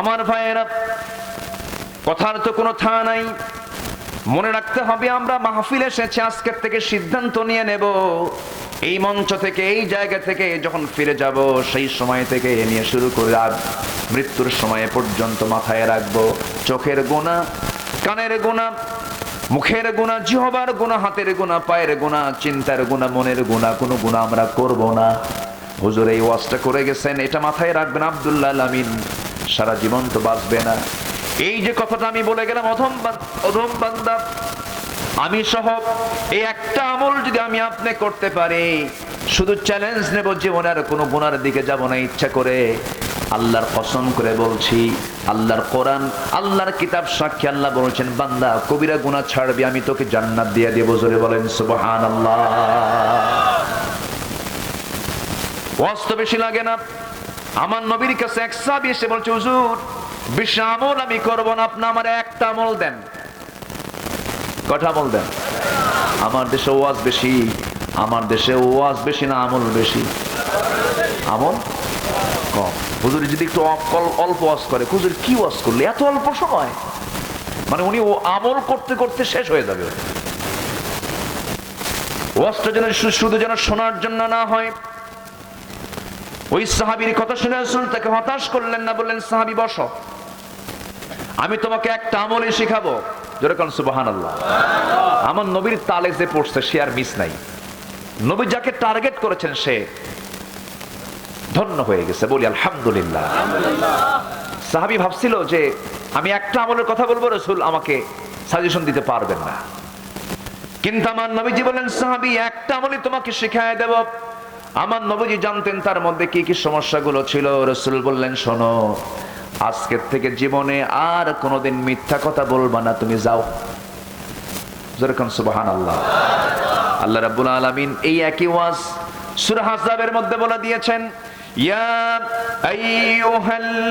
আমার ভাইয়েরা, কথার তো কোনো থা নাই। মনে রাখতে হবে আমরা মাহফিল এসেছি, আজকের থেকে সিদ্ধান্ত নিয়ে নেব। এই মঞ্চ থেকে, এই জায়গা থেকে যখন ফিরে যাব, সেই সময় থেকে এ নিয়ে শুরু করে আজ মৃত্যুর সময় পর্যন্ত মাথায় রাখব। চোখের গোনা কানের গোনা মুখের গুণা, জিহবার গুণা, হাতের গুণা, পায়ের গুণা, চিন্তার গুণা, মনের গুণা, কোনো গুণা আমরা করব না। হুজুর এই ওয়াজটা করে গেছেন, এটা মাথায় রাখবেন আব্দুল্লাহ আমিন। সারা জীবন তো বাঁচবে না। এই যে কথাটা আমি বলে গেলাম, অধম অধম বান্দা, আমি সহ এই একটা আমল যদি আমি আপনি করতে পারি, শুধু চ্যালেঞ্জ নেব জীবনে, আর কোনো গুনার দিকে যাব না ইচ্ছা করে। আল্লাহর কসম করে বলছি, আল্লাহর কোরআন, আল্লাহর কিতাব সাক্ষী আল্লাহ বলছেন, বান্দা, কবিরা গুনাহ ছাড়বি, আমি তোকে জান্নাত দিয়ে দেব। জোরে বলেন, সুবহানাল্লাহ। ওয়াজ তো বেশি লাগে না। আমার নবীর কাছে এক সাহাবী এসে বলছে, হুজুর বেশি আমল আমি করব না, আপনি আমার একটা আমল দেন। কথা আমল দেন? আমার দেশে ওয়াজ বেশি, আমার দেশে ওয়াজ বেশি না, আমল বেশি। আমল কম। হুজুর যদি একটু অল্প- ওয়াজ করে, হুজুর কি ওয়াজ করলে? এত অল্প সময়? মানে উনি ও আমল করতে করতে শেষ হয়ে যাবে। ওয়াজটা যেন শুধু যেন শোনার জন্য না হয় ওই সাহাবির কথা শুনে রাসূল তাকে হতাশ করলেন না, বললেন, সাহাবি, বসো। আমি তোমাকে একটা আমলে শেখাবো। আমার নবীর তালে যে পড়ছে, সে আর মিস নাই। নবী যাকে টার্গেট করেছেন, সে ধন্য হয়ে গেছে। বলি, আলহামদুলিল্লাহ। সাহাবি ভাবছিল যে আমি একটা আমলের কথা বলব, রসুল আমাকে সাজেশন দিতে পারবেন না। কিন্তু আমার নবীজি বলেন সাহাবি, একটা আমলই তোমাকে শিখায় দেব। আমার নবীজি জানতেন তার মধ্যে কি কি সমস্যাগুলো ছিল। রসুল বললেন, শোনো, আজকের থেকে জীবনে আর কোনোদিন মিথ্যা কথা বলবা না, তুমি যাও। যেরকম সুবাহান আল্লাহ আল্লাহ রাব্বুল আলামিন এই একই ওয়াজ সূরা মধ্যে বলে দিয়েছেন, ইয়া আইয়ুহাল্লাযীনা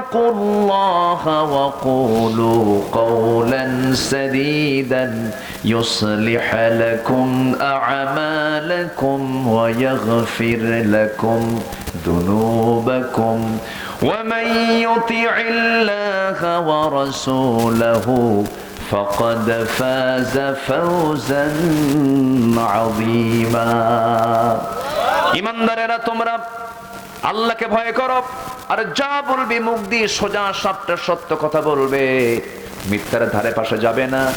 اتقوا الله وقولوا قولا سديدا يصلح لكم أعمالكم ويغفر لكم ذنوبكم ومن يطع الله ورسوله فقد فاز فوزا عظيما ইমানদারেরা তোমরা আল্লাহকে ভয় করো আর যা বলবি মুখ দিয়ে সোজা সাপটা সত্য কথা বলবে। মিথ্যার ধারে পাশে যাবে না।